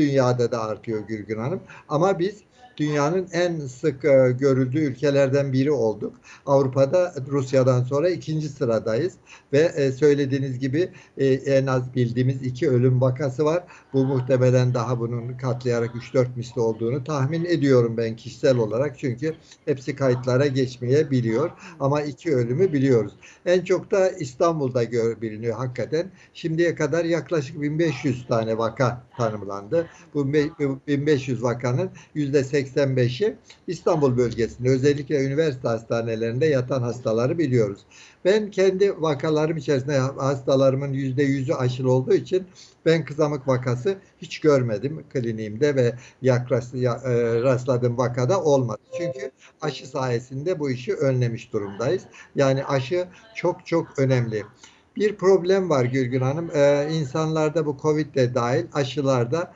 dünyada da artıyor Gülgün Hanım. Ama biz dünyanın en sık e, görüldüğü ülkelerden biri olduk. Avrupa'da Rusya'dan sonra ikinci sıradayız ve e, söylediğiniz gibi e, en az bildiğimiz iki ölüm vakası var. Bu muhtemelen daha bunun katlayarak 3-4 misli olduğunu tahmin ediyorum ben kişisel olarak. Çünkü hepsi kayıtlara geçmeyebiliyor. Ama iki ölümü biliyoruz. En çok da İstanbul'da gör, biliniyor hakikaten. Şimdiye kadar yaklaşık 1500 tane vaka tanımlandı. Bu be- bu 1500 vakanın %85'i İstanbul bölgesinde özellikle üniversite hastanelerinde yatan hastaları biliyoruz. Ben kendi vakalarım içerisinde hastalarımın %100'ü aşılı olduğu için ben kızamık vakası hiç görmedim kliniğimde ve yaklaştı, ya- e, rastladığım vakada olmadı. Çünkü aşı sayesinde bu işi önlemiş durumdayız. Yani aşı çok çok önemli. Bir problem var Gülgün Hanım. Ee, insanlarda bu Covid de dahil aşılarda